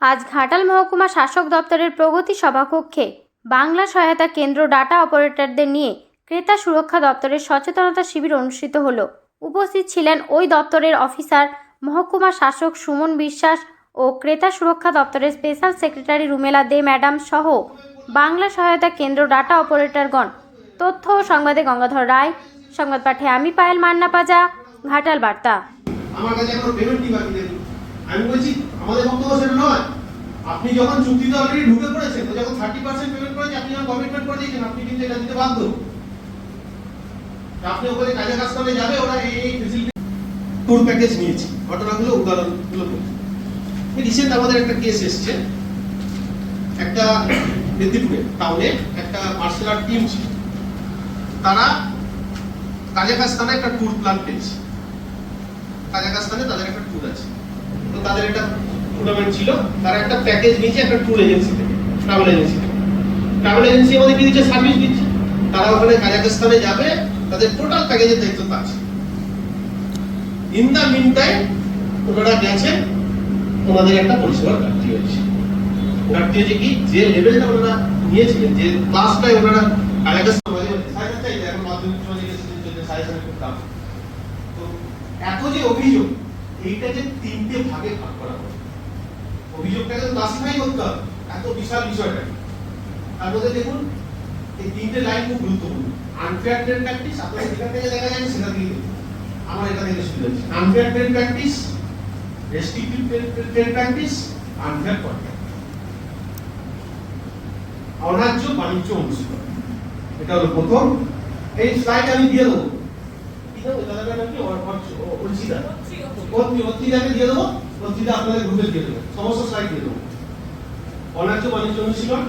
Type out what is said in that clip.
আজ ঘাটাল মহকুমা শাসক দপ্তরের প্রগতি সভাকক্ষে বাংলা সহায়তা কেন্দ্র ডাটা অপারেটরদের নিয়ে ক্রেতা সুরক্ষা দপ্তরের সচেতনতা শিবির অনুষ্ঠিত হল। উপস্থিত ছিলেন ওই দপ্তরের অফিসার মহকুমা শাসক সুমন বিশ্বাস ও ক্রেতা সুরক্ষা দপ্তরের special secretary Rumela De madam সহ বাংলা সহায়তা কেন্দ্র ডাটা অপারেটরগণ। তথ্য ও সংবাদে গঙ্গাধর রায়, সংবাদ পাঠে আমি পায়েল মান্না পাজা, ঘাটাল বার্তা। আমার কাছে দেখুন আমি বলছি, আমাদের বক্তব্য সেটা নয়। আপনি যখন চুক্তিতে অলরেডি ঢুকে পড়েছেন, তো যখন থার্টি পার্সেন্ট পেমেন্ট করেছে আপনি যখন কমিটমেন্ট করে দিয়েছেন, আপনি কিন্তু এটা দিতে বাধ্য। আপনি ওখানে কাজে কাজ করে যাবে, ওরা এই ফেসিলিটি ট্যুর প্যাকেজ নিয়েছি। ঘটনাগুলো, উদাহরণগুলো বলছি। রিসেন্ট আমাদের একটা কেস এসছে। একটা মেদিনীপুরে টাউনে একটা মার্শাল আর্ট টিম ছিল। তারা কাজাকাস্তানে একটা ট্যুর প্ল্যান পেয়েছে। কাজাকাস্তানে তাদের একটা ট্যুর আছে। তাদের একটা টুর্নামেন্ট ছিল। তারা একটা প্যাকেজ নিয়েছে, একটা ট্যুর এজেন্সি থেকে ট্রাভেল এজেন্সি থেকে। ট্রাভেল এজেন্সি আমাদের কি দিচ্ছে? সার্ভিস দিচ্ছে। তারা ওখানে কাজাকাস্তানে যাবে, তাদের টোটাল প্যাকেজের দায়িত্ব তো আছে ইন দ্য মিন টাইম ওনারা গেছেন, ওনাদের একটা পরিষেবার ঘাটতি হয়েছে। ঘাটতি হয়েছে কি? যে লেভেলটা ওনারা নিয়েছিলেন, যে ক্লাসটাই ওনারা কাজাকাস্তান এত যে অভিযোগ এইটা যে তিনটে ভাগে ভাগ করা হবে। অভিযোগটাকে ক্লাসিফাই করতে হবে। এত বিশাল বিষয়টা। তার মধ্যে দেখুন, এই তিনটে লাইন খুব গুরুত্বপূর্ণ। আনফেয়ার ট্রেড প্র্যাকটিস আপনাদের যেখান থেকে দেখা যায় সেটা দিয়ে আমার এটা থেকে শুরু হচ্ছে unfair trade practice restrictive trade practice unfair contract অন্যায্য বাণিজ্য অনুশীলন। এটা হলো প্রথম। এই স্লাইড আমি দিয়ে দেবো। অর্চিতাকে দিয়ে দেবো অর্চিতা আপনাদের গ্রুপে দিয়ে দেবো সমস্ত সাইড দিয়ে দেবো অনার্য বাণিজ্য অনুশীলন